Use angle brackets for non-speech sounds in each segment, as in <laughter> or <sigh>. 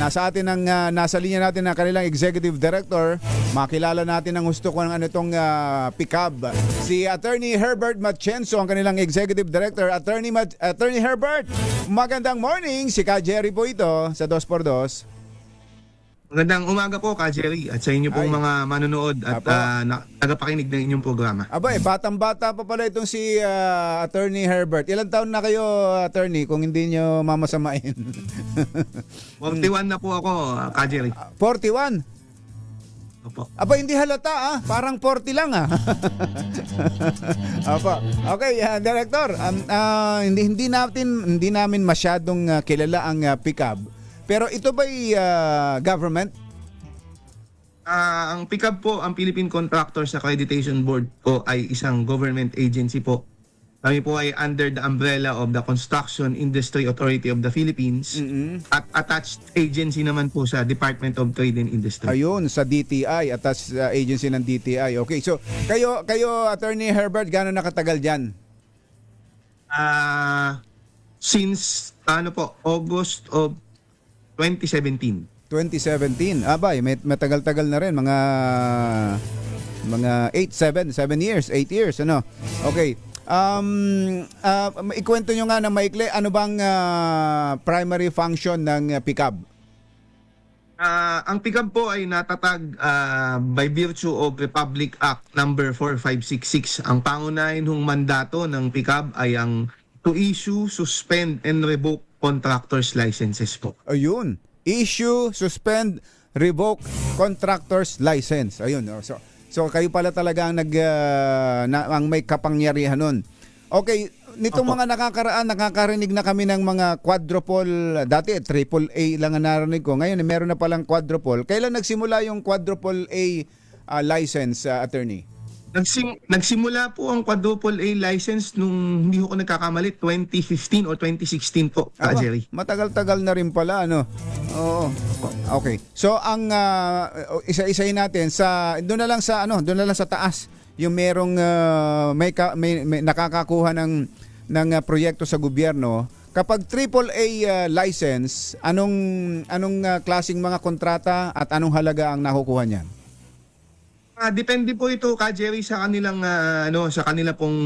Nasa atin ang ah, nasa linya natin ang kanilang executive director. Makilala natin ang gusto ko ng ano itong ah, pickup. Si Attorney Herbert Machenso ang kanilang executive director. Attorney Mat- Attorney Herbert, magandang morning. Si Ka Jerry po ito sa 2x2. Magandang umaga po, Ka Jerry, at sa inyo pong Ay. mga manonood at Apo. ah, na- tagapakinig ng inyong programa. Aba eh, batang-bata pa pala itong si ah, Attorney Herbert. Ilang taon na kayo, Attorney, kung hindi nyo mamasamain? <laughs> 41 na po ako, ah, Ka Jerry. 41. Opo. Aba, hindi halata ah. Parang 40 lang ah. <laughs> Apa. Okay, ah, director. Um, ah, hindi hindi natin hindi namin masyadong ah, kilala ang ah, pickup. Pero ito ba government? Ah, ang pickup po, ang Philippine Contractors Accreditation Board po ay isang government agency po. Kami po ay under the umbrella of the Construction Industry Authority of the Philippines Mm-mm. at attached agency naman po sa Department of Trade and Industry. Ayun sa DTI at sa agency ng DTI. Okay. So, kayo kayo Attorney Herbert, gaano nakatagal diyan? Ah, since ano po, August of 2017. 2017. Abay, may matagal-tagal na rin mga mga 8 7 7 years, 8 years ano. Okay. Um ah, ikwento nyo nga na maikli ano bang ah, primary function ng pickup? Ah, ang pickup po ay natatag ah, by virtue of Republic Act number 4566. Ang pangunahin hong mandato ng pickup ay ang to issue, suspend and revoke contractors licenses po. Ayun. Issue, suspend, revoke contractor's license. Ayun. oh. So so kayo pala talaga ang nag ah, na, ang may kapangyarihan nun. Okay, nitong Opo. mga nakakaraan, nakakarinig na kami ng mga quadruple, dati triple A lang ang narinig ko. Ngayon, meron na palang quadruple. Kailan nagsimula yung quadruple A ah, license, ah, attorney? Nagsim- nagsimula po ang quadruple A license nung hindi ko nagkakamali 2015 or 2016 po, Aba, Jerry. Matagal-tagal na rin pala, ano? Oo. Okay. So, ang ah, isa-isahin natin sa, doon na lang sa, ano, doon na lang sa taas, yung merong, ah, may, ka- may, may nakakakuha ng, ng ah, proyekto sa gobyerno, kapag AAA ah, license, anong, anong ah, klaseng mga kontrata at anong halaga ang nakukuha niyan? Ah, depende po ito ka Jerry sa kanilang ah, ano sa kanila pong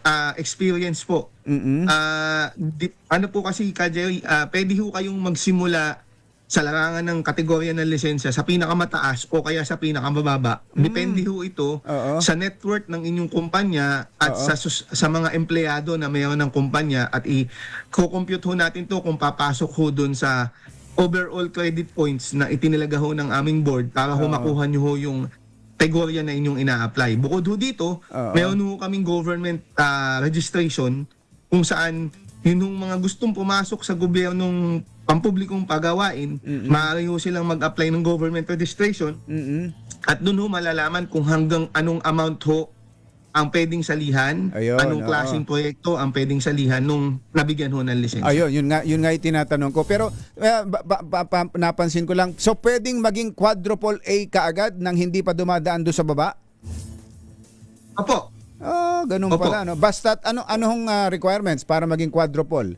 ah, experience po. Mm-mm. Ah, di- ano po kasi ka Jerry, ah, pwede ho kayong magsimula sa larangan ng kategorya ng lisensya sa pinakamataas o kaya sa pinakamababa. Depende ho ito Oo. sa net worth ng inyong kumpanya at Oo. sa sus- sa mga empleyado na mayroon ng kumpanya at i-compute ho natin to kung papasok ho dun sa overall credit points na itinalaga ho ng aming board para ho makuha nyo ho yung kategorya na inyong ina-apply. Bukod ho dito, Oo. meron ho kaming government ah, registration kung saan yun yung mga gustong pumasok sa gobyernong pampublikong pagawain, maaari ho silang mag-apply ng government registration Mm-mm. at doon ho malalaman kung hanggang anong amount ho ang pwedeng salihan, Ayun, oo. anong klaseng proyekto ang pwedeng salihan nung nabigyan ho ng lisensya. Ayun, yun nga, yun nga yung tinatanong ko. Pero eh, ba, ba- ba- pa- napansin ko lang, so pwedeng maging quadruple A kaagad nang hindi pa dumadaan doon sa baba? Opo, Oh, ganun Opo. pala. No? Basta ano anong ah, requirements para maging quadruple?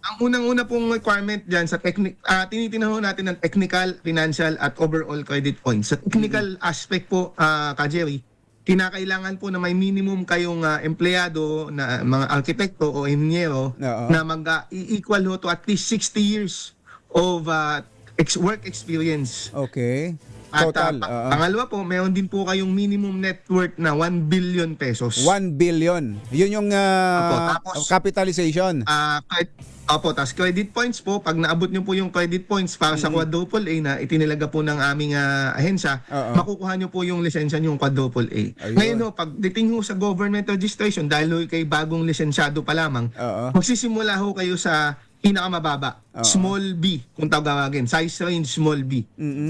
ang unang-una pong requirement dyan sa technic, ah tinitingnan ho natin ng technical, financial at overall credit points. Sa technical aspect po, uh, ka Jerry, kinakailangan po na may minimum kayong ah, empleyado na mga arkitekto o inhinyero Oo. na mag i-equal ho to at least 60 years of ah, ex- work experience. Okay. At Total. ah, pa- oo. pangalawa po, meron din po kayong minimum net worth na 1 billion pesos. 1 billion. Yun yung ah, Opo, tapos- capitalization. Ah, cred- Opo, tas credit points po, pag naabot nyo po yung credit points para sa quadruple A na itinilaga po ng aming ah, ahensya, Oo. makukuha nyo po yung lisensya nyo yung quadruple A. Ayun. Ngayon ho, pag dating ho sa government registration, dahil ho kay bagong lisensyado pa lamang, Oo. magsisimula ho kayo sa pinakamababa, small B, kung tawagin, size range small B.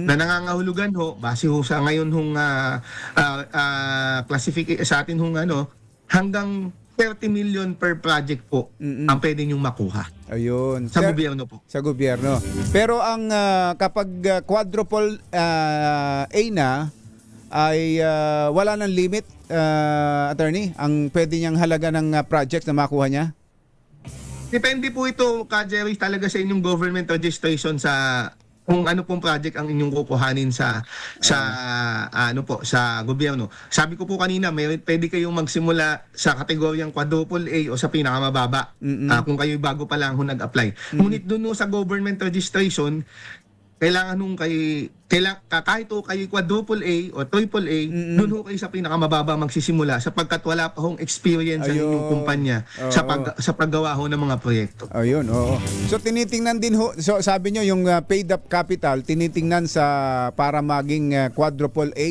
Na nangangahulugan ho, base ho sa ngayon hong ah, ah, ah, classific- sa atin hong ano, hanggang 30 million per project po Mm-mm. ang pwede nyong makuha Ayun. sa Sir- gobyerno po. sa gobyerno. Pero ang ah, kapag ah, quadruple ah, A na ay ah, wala ng limit ah, attorney ang pwede niyang halaga ng ah, project na makuha niya. Depende po ito, Ka Jerry, talaga sa inyong government registration sa kung ano pong project ang inyong kukuhanin sa sa ano po sa gobyerno. Sabi ko po kanina, may pwede kayong magsimula sa kategoryang quadruple A o sa pinakamababa Mm-mm. ah, kung kayo bago pa lang ho nag-apply. Ngunit doon sa government registration, kailangan nung kay kailang, kahit ho kayo quadruple A o triple A, Mm-mm. doon ho kayo sa pinakamababa magsisimula sapagkat wala pa hong experience ang inyong Ayun. kumpanya sa Oo. pag, sa paggawa ho ng mga proyekto. Ayun, oo. So tinitingnan din ho, so sabi nyo yung uh, paid up capital, tinitingnan sa para maging uh, quadruple A.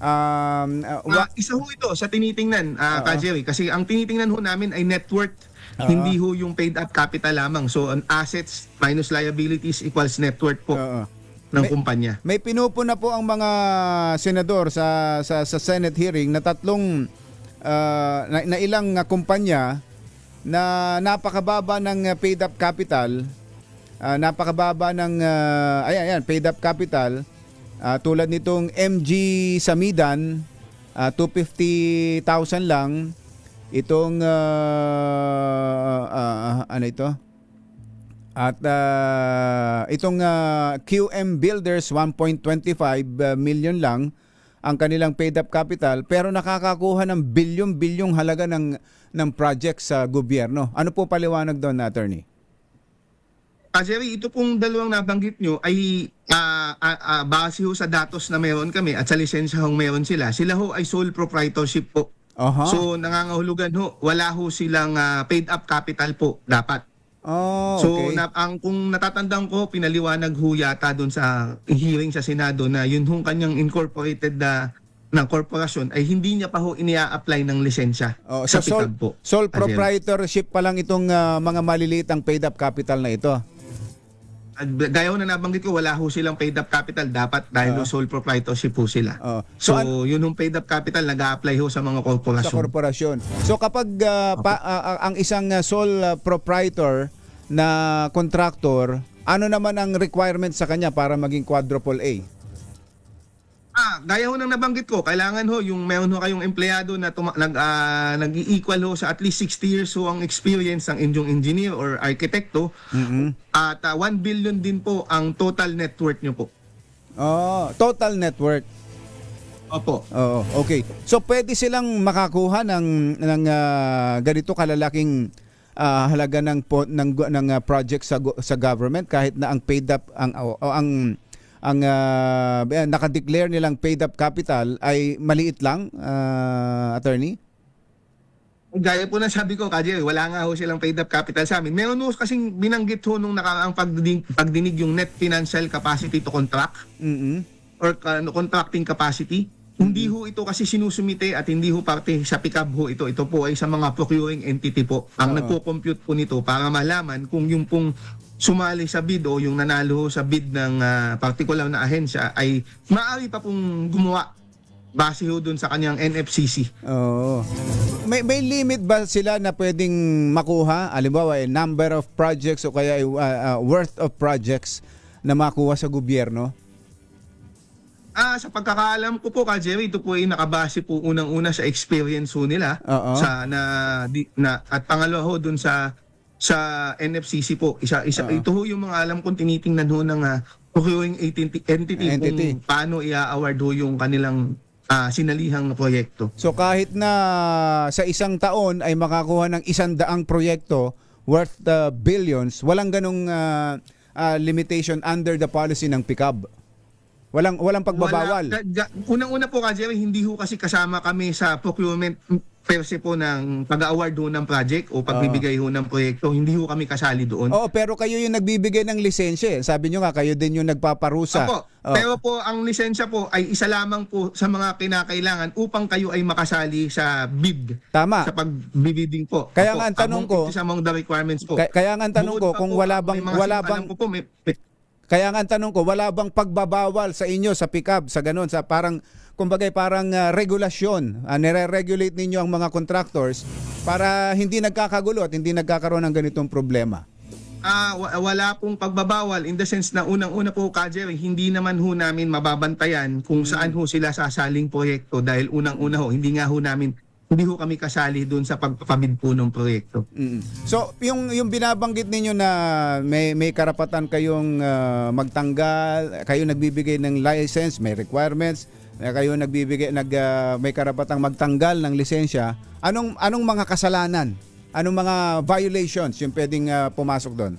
Um, uh, wa- isa ho ito sa tinitingnan, uh, Oo. Jerry, kasi ang tinitingnan ho namin ay net worth, Oo. hindi ho yung paid up capital lamang. So, ang assets minus liabilities equals net worth po oo. ng May- kumpanya. May pinupuna po ang mga senador sa sa, sa Senate hearing na tatlong uh, na, na ilang uh, kumpanya na napakababa ng uh, paid up capital, uh, napakababa ng uh, ayan, ayan, paid up capital uh, tulad nitong MG Samidan uh, 250,000 lang itong uh, uh, ano ito? At ah, itong ah, QM Builders 1.25 ah, million lang ang kanilang paid up capital pero nakakakuha ng bilyong-bilyong halaga ng ng project sa gobyerno. Ano po paliwanag doon, attorney? Ah, Jerry, ito pong dalawang nabanggit nyo ay ah, ah, ah, base ho sa datos na meron kami at sa lisensya hong meron sila. Sila ho ay sole proprietorship po. Aha. So, nangangahulugan ho, wala ho silang ah, paid up capital po dapat. oh, So okay. na, ang kung natatandaan ko pinaliwanag ho yata doon sa hearing sa Senado na yun hong kanyang incorporated na ng korporasyon ay hindi niya pa ho inia-apply ng lisensya Oh, sa so sole, po. sole proprietorship pa lang itong ah, mga maliliit ang paid up capital na ito. Gaya na nabanggit ko wala ho silang paid up capital dapat dahil Ah. sole proprietorship po sila. Oh. So, So, an- yun hong paid up capital nag-a-apply ho sa mga sa korporasyon. korporasyon. So kapag ah, pa- ah, ang isang sole proprietor na contractor, ano naman ang requirement sa kanya para maging quadruple A? Ah, gaya ho nang nabanggit ko, kailangan ho yung meron ho kayong empleyado na tuma- nag ah, nag-equal ho sa at least 60 years ho ang experience ng inyong engineer or arkitekto Mhm. at ah, 1 billion din po ang total net worth nyo po. Oh, total network. Opo. Oo, okay. So pwede silang makakuha ng ng ah, ganito kalalaking ah, halaga ng po, ng ng ah, project sa sa government kahit na ang paid up ang o, ang ang uh, naka-declare nilang paid up capital ay maliit lang, ah, attorney? Gaya po na sabi ko, Kajer, wala nga ho silang paid up capital sa amin. Meron ho kasing binanggit ho nung nakaraang pagdinig, pagdinig yung net financial capacity to contract Mhm. or uh, contracting capacity. Hindi ho ito kasi sinusumite at hindi ho parte sa PICAB ho ito. Ito po ay sa mga procuring entity po. Ang Oo. nagpo-compute po nito para malaman kung yung pong sumali sa bid o yung nanalo sa bid ng ah, particular na ahensya ay maaari pa pong gumawa base ho dun sa kanyang NFCC. Oo. May may limit ba sila na pwedeng makuha? Halimbawa, eh, number of projects o kaya uh, uh, worth of projects na makuha sa gobyerno? Ah, sa pagkakaalam ko po, Ka Jerry, ito po ay nakabase po unang-una sa experience ho nila Oo. sa na, di, na at pangalawa ho dun sa sa NFCC po. Isa isa Oo. ito ho yung mga alam kong tinitingnan ho ng uh, procuring entity, entity, Entity. kung paano i-award ho yung kanilang ah, sinalihang proyekto. So kahit na sa isang taon ay makakuha ng isang daang proyekto worth uh, billions, walang ganong uh, uh, limitation under the policy ng PICAB. Walang walang pagbabawal. Wala, unang-una po ka Jerry, hindi ho kasi kasama kami sa procurement per se po ng pag-award ho ng project o pagbibigay ho ng proyekto. Hindi ho kami kasali doon. Oo, pero kayo yung nagbibigay ng lisensya. eh. Sabi nyo nga, kayo din yung nagpaparusa. Opo. Oo. Pero po ang lisensya po ay isa lamang po sa mga kinakailangan upang kayo ay makasali sa bid Tama. sa pagbibidding po. Kaya nga ang tanong ko- is among the requirements po. Kaya, kaya nga ang tanong Bukod ko pa kung po, wala may bang mga wala bang ko po, may, Kaya nga ang tanong ko, wala bang pagbabawal sa inyo sa PICAB sa ganun sa parang kumbaga parang ah, regulasyon, uh, nire-regulate ninyo ang mga contractors para hindi nagkakagulo at hindi nagkakaroon ng ganitong problema. Ah, wa- wala pong pagbabawal in the sense na unang-una po Kajer, hindi naman ho namin mababantayan kung saan ho sila sasaling proyekto dahil unang-una ho hindi nga ho namin hindi ho kami kasali doon sa pagpapamid po ng proyekto. Mm. So, yung yung binabanggit ninyo na may may karapatan kayong ah, magtanggal, kayo nagbibigay ng license, may requirements, na kayo nagbibigay nag ah, may karapatang magtanggal ng lisensya. Anong anong mga kasalanan? Anong mga violations yung pwedeng ah, pumasok doon?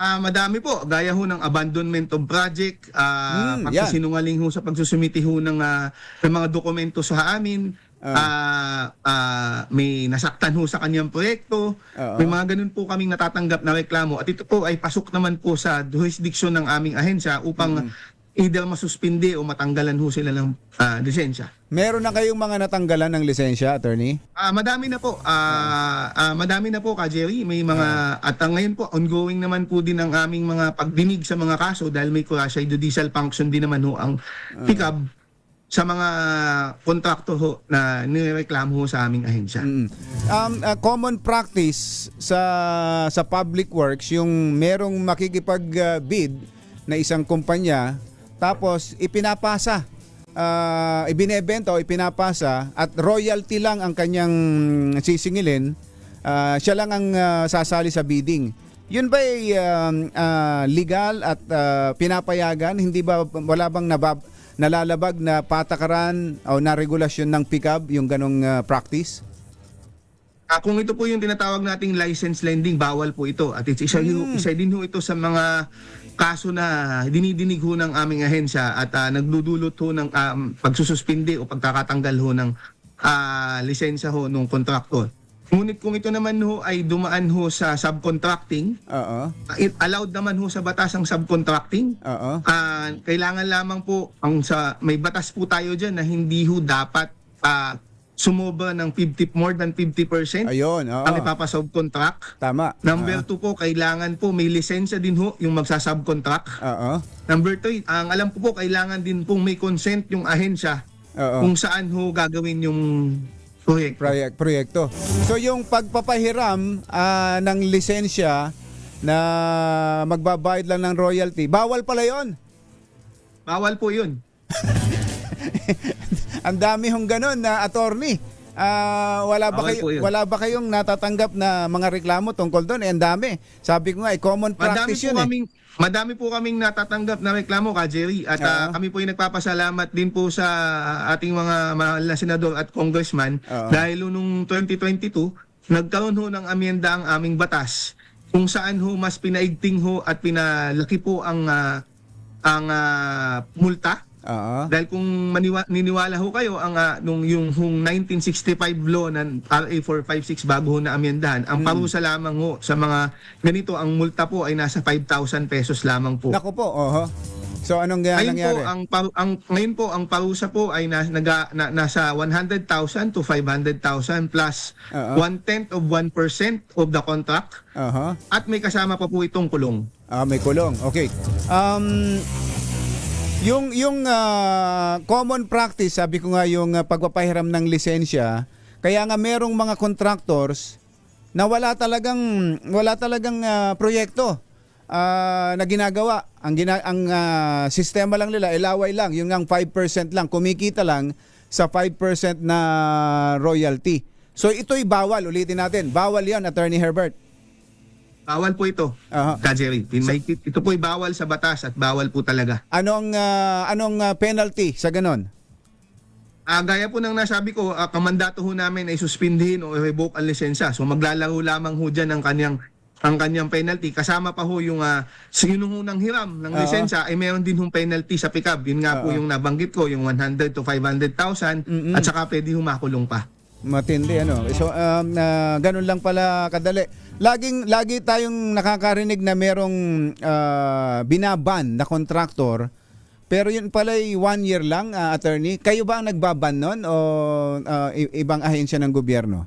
Ah, madami po, gaya ho ng abandonment of project, ah Hmm, pagsisinungaling ho sa pagsusumiti ho ng, ah, ng mga dokumento sa amin, ah, ah, may nasaktan ho sa kanyang proyekto, Oo. may mga ganun po kaming natatanggap na reklamo at ito po ay pasok naman po sa jurisdiction ng aming ahensya upang Hmm. Either masuspindi o matanggalan ho sila ng ah, lisensya. Meron na kayong mga natanggalan ng lisensya, attorney? Ah, madami na po. Ah, ah, madami na po ka Jerry. May mga at ah, ngayon po ongoing naman po din ang aming mga pagdinig sa mga kaso dahil may quasi-judicial function din naman ho ang pickup sa mga kontrakto ho na nireklamo ho sa aming ahensya. Mm. Um, uh, common practice sa sa public works yung merong makikipag-bid na isang kumpanya tapos ipinapasa uh, ibinebenta o ipinapasa at royalty lang ang kanyang sisingilin uh, siya lang ang uh, sasali sa bidding yun ba ay um, uh, legal at uh, pinapayagan hindi ba wala bang nabab nalalabag na patakaran o na regulasyon ng pickup yung ganong uh, practice? Ah, kung ito po yung tinatawag nating license lending, bawal po ito. At it's isa, Hmm. isa din ho ito sa mga kaso na dinidinig ho ng aming ahensya at ah, nagdudulot ho ng um, pagsususpindi o pagkakatanggal ho ng ah, lisensya ho ng kontraktor. Ngunit kung ito naman ho ay dumaan ho sa subcontracting, it- allowed naman ho sa batas ang subcontracting, Oo. Ah, kailangan lamang po ang sa may batas po tayo diyan na hindi ho dapat ah, sumobra ng 50 more than 50% Ayun, oo. ang ipapasubcontract. Tama. Number two po, kailangan po may lisensya din ho yung magsasubcontract. Oo. Number three, ang alam ko po, kailangan din pong may consent yung ahensya Oo. kung saan ho gagawin yung proyekto. Proyek, proyekto. So yung pagpapahiram ah, ng lisensya na magbabayad lang ng royalty, bawal pala 'yon. Bawal po yun. <laughs> Ang dami hong ganun na attorney. Ah, wala ba Bawal kayo, po wala ba kayong natatanggap na mga reklamo tungkol doon? Eh, ang dami. Sabi ko nga, eh, common Madami practice po yun eh. kaming madami po kaming natatanggap na reklamo ka Jerry at ah, Oo. kami po ay nagpapasalamat din po sa ating mga mahal na senador at congressman Oo. dahil nung 2022 nagkaroon ho ng amyenda ang aming batas kung saan ho mas pinaigting ho at pinalaki po ang ah, ang ah, multa Oo. dahil kung maniwa, niniwala ho kayo ang ah, nung yung hung 1965 law ng RA 456 bago ho na amyendahan, Hmm. ang parusa lamang ho sa mga ganito ang multa po ay nasa 5,000 pesos lamang po. Nako po, oho. So anong uh, Ngayon po nangyari? ang, paru- ang ngayon po ang parusa po ay na, naga, na, nasa 100,000 to 500,000 plus Oo. one tenth of 1% of the contract Oho. at may kasama pa po itong kulong. Ah, may kulong. Okay. Um yung yung ah, common practice, sabi ko nga yung ah, pagpapahiram ng lisensya, kaya nga merong mga contractors na wala talagang wala talagang ah, proyekto ah, na ginagawa. Ang gina, ang ah, sistema lang nila ilaway lang, yung ang 5% lang kumikita lang sa 5% na royalty. So ito'y bawal, ulitin natin. Bawal 'yan, Attorney Herbert. Bawal po ito. Aha. Ka Jerry. May- ito po ay bawal sa batas at bawal po talaga. Anong ah, anong ah, penalty sa ganon? Ah, gaya po ng nasabi ko, ah, kamandato ho namin ay suspindihin o revoke ang lisensya. So maglalaro lamang ho dyan ang kanyang ang kanyang penalty. Kasama pa ho yung uh, sino ho ng hiram ng Oo. lisensya ay meron din hong penalty sa pickup. Yun nga po Oo. yung nabanggit ko, yung 100 to 500,000 Mm-mm. at saka pwede humakulong pa. Matindi ano. So um, na ganun lang pala kadali. Laging lagi tayong nakakarinig na merong ah, binaban na contractor. Pero yun pala ay one year lang, ah, attorney. Kayo ba ang nagbaban nun o i- ibang ahensya ng gobyerno?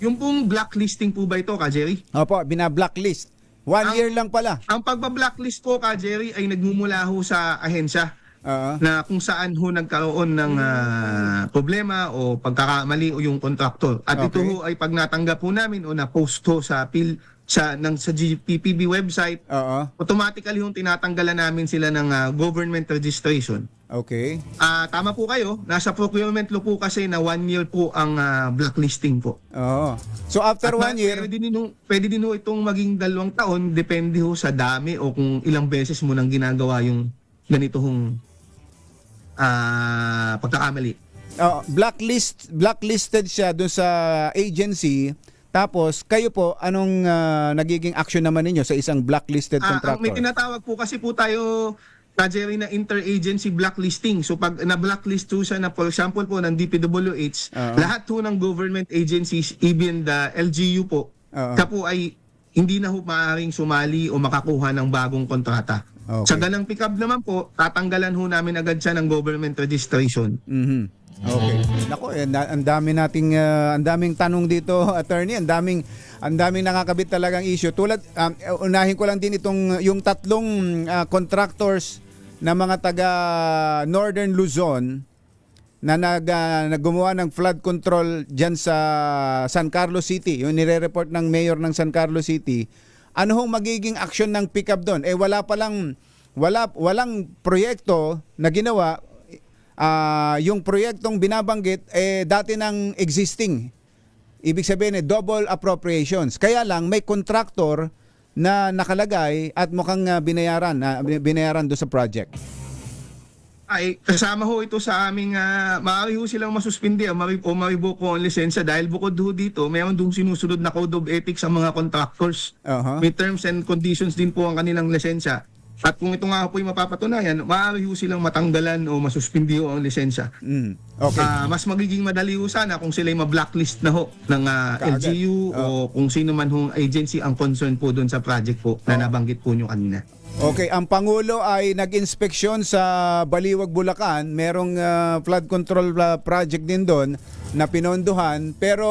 Yung pong blacklisting po ba ito, ka Jerry? Opo, bina-blacklist. One Ang- year lang pala. Ang pagba-blacklist po, ka Jerry, ay nagmumula ho sa ahensya. Oo. na kung saan ho nagkaroon ng ah, problema o pagkakamali o yung kontraktor. At ito Okay. ho ay pag natanggap ho namin o na-post ho sa pil sa ng sa GPPB website, Oo. automatically yung tinatanggalan namin sila ng ah, government registration. Okay. Ah, tama po kayo. Nasa procurement law po kasi na one year po ang ah, blacklisting po. Oo. So after At one na- year, Pwede din, ho- pwede din ho itong maging dalawang taon. Depende ho sa dami o kung ilang beses mo nang ginagawa yung ganito hong ah, pagkakamali. oh, blacklist blacklisted siya doon sa agency. Tapos kayo po anong ah, nagiging action naman ninyo sa isang blacklisted Ah, ang may contractor? tinatawag po kasi po tayo na Jerry na interagency blacklisting. So pag na-blacklist po siya na for example po ng DPWH, Oo. lahat po ng government agencies, even the LGU po, Oo. siya po ay hindi na ho maaaring sumali o makakuha ng bagong kontrata. Okay. Sa ganang pick-up naman po, tatanggalan ho namin agad siya ng government registration. Mhm. Okay. Nako, eh, na- ang dami nating ah, ang daming tanong dito, <laughs> attorney, ang daming ang daming nakakabit talagang issue. Tulad um, unahin ko lang din itong yung tatlong ah, contractors na mga taga Northern Luzon na nag, ah, naggumawa ng flood control diyan sa San Carlos City. Yung nire-report ng mayor ng San Carlos City. Ano hong magiging action ng pickup doon? Eh wala pa lang wala walang proyekto na ginawa Ah, yung proyektong binabanggit eh dati ng existing. Ibig sabihin eh double appropriations. Kaya lang may contractor na nakalagay at mukhang ah, binayaran na binayaran do sa project. Ay kasama ho ito sa aming uh, maaari ho silang masuspindi o mari, o maribo ko ang lisensya dahil bukod ho dito mayroon doon sinusunod na code of ethics sa mga contractors. Aha. May terms and conditions din po ang kanilang lisensya. At kung ito nga po ay mapapatunayan, maaari ho silang matanggalan o masuspindi ho ang lisensya. Mm. Okay. Ah, mas magiging madali ho sana kung sila ma-blacklist na ho ng ah, Kaagad. LGU o kung sino man hong agency ang concern po doon sa project po na nabanggit po nyo kanina. Okay, ang pangulo ay nag-inspeksyon sa Baliwag, Bulacan. Merong ah, flood control ah, project din doon na pinondohan pero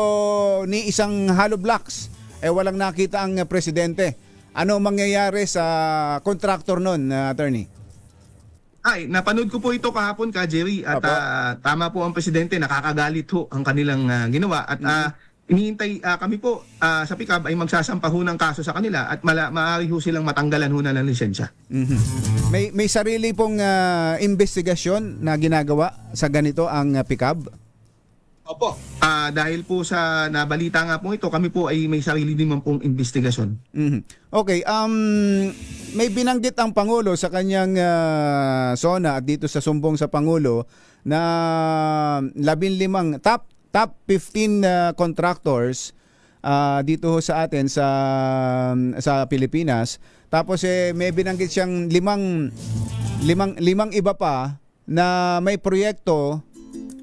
ni isang hollow blocks eh walang nakita ang presidente. Ano mangyayari sa contractor noon, ah, attorney? Ay, napanood ko po ito kahapon ka, Jerry. At Apo. ah, tama po ang presidente, nakakagalit ho ang kanilang ah, ginawa. At ah, inihintay ah, kami po ah, sa PICAB ay magsasampa ho ng kaso sa kanila at mala, maaari ho silang matanggalan ho na ng lisensya. Mhm. May may sarili pong ah, investigasyon na ginagawa sa ganito ang uh, PICAB. Opo. Ah, dahil po sa nabalita nga po ito, kami po ay may sarili din man pong investigasyon. Mhm. Okay, um may binanggit ang pangulo sa kanyang ah, SONA at dito sa sumbong sa pangulo na labing limang top top 15 ah, contractors ah, dito sa atin sa sa Pilipinas. Tapos eh may binanggit siyang limang limang limang iba pa na may proyekto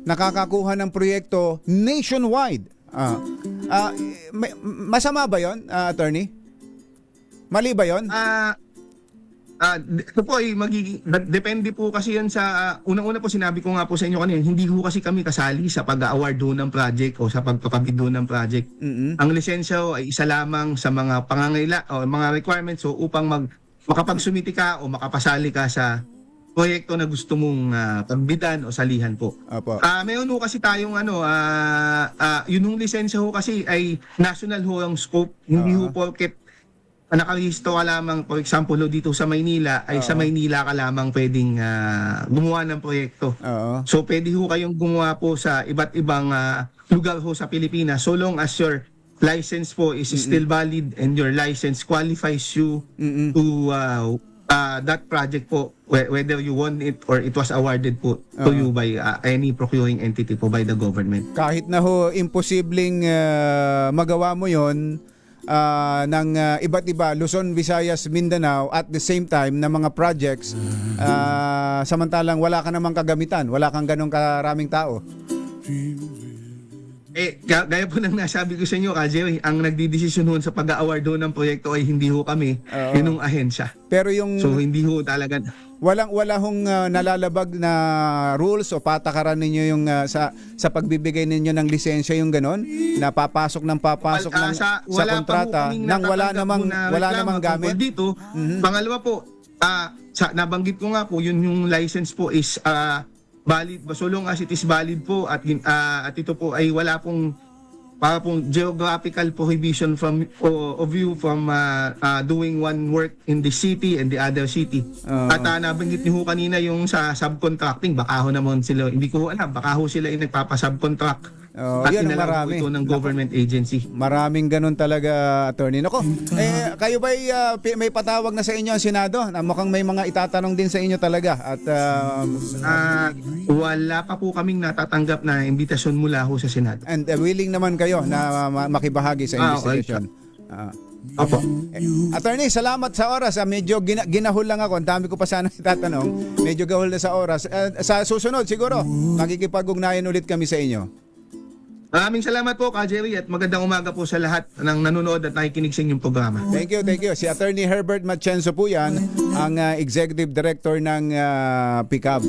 nakakakuha ng proyekto nationwide. Ah, may- masama ba 'yon, ah, attorney? Mali ba 'yon? Ah, ah, d- ito po ay magiging depende po kasi yan sa ah, unang-una po sinabi ko nga po sa inyo kanina, hindi ho kasi kami kasali sa pag-award ng project o sa pagpapabid ng project. Mm-mm. Ang lisensya ho ay isa lamang sa mga pangangailangan o mga requirements so upang mag makapagsumiti ka o makapasali ka sa proyekto na gusto mong ah, pagbidan o salihan po. Apo. Ah, mayroon ho kasi tayong ano, ah ah, yun yung lisensya ho kasi ay national ho ang scope, hindi Ah. ho porket nakarehistro ka lamang, for example, dito sa Maynila, ay sa Oo. Maynila ka lamang pwedeng ah, gumawa ng proyekto. Oo. So pwede ho kayong gumawa po sa iba't ibang ah, lugar ho sa Pilipinas so long as your license po is still valid and your license qualifies you Mm-mm. to uh, uh, that project po whe- whether you won it or it was awarded po to you by uh, any procuring entity po by the government. Kahit na ho imposibleng ah, magawa mo 'yon ah, ng ah, iba't iba Luzon, Visayas, Mindanao at the same time na mga projects ah, samantalang wala ka namang kagamitan, wala kang ganong karaming tao. Eh, ga- gaya po ng nasabi ko sa inyo, Ka Jerry, ang nagdidesisyon sa pag-award ng proyekto ay hindi ho kami, Oo. yun yung ahensya. Pero yung So hindi ho talaga, walang wala hong ah, nalalabag na rules o patakaran ninyo yung ah, sa sa pagbibigay ninyo ng lisensya yung ganon na papasok ng papasok Wal- ah, ng sa, sa kontrata nang wala namang na wala namang gamit. Dito, pangalawa po, ah, sa, nabanggit ko nga po, yun yung license po is ah, valid, so long as it is valid po at, ah, at ito po ay wala pong para pong geographical prohibition from o- of you from uh, uh, doing one work in the city and the other city. Oo. At uh, nabanggit niyo kanina yung sa subcontracting, baka ho naman sila, hindi ko alam, baka ho sila yung nagpapa-subcontract. Oo, at yun ang marami. ito ng government agency. Maraming ganun talaga, attorney. Nako, eh, kayo ba may patawag na sa inyo ang Senado? Na mukhang may mga itatanong din sa inyo talaga. At um, Ah, wala pa po kaming natatanggap na imbitasyon mula ho sa Senado. and uh, willing naman kayo na ma- makibahagi sa Ah, okay. investigation. Ah. Opo. Eh, attorney, salamat sa oras. Ah, medyo gina- ginahol lang ako. Ang dami ko pa sana <laughs> itatanong. Medyo gahol na sa oras. Eh, sa susunod, siguro, makikipag-ugnayan ulit kami sa inyo. Maraming salamat po, Ka Jerry, at magandang umaga po sa lahat ng nanonood at nakikinig sa inyong programa. Thank you, thank you. Si Attorney Herbert Machenzo po yan, ang ah, Executive Director ng uh, PICAB.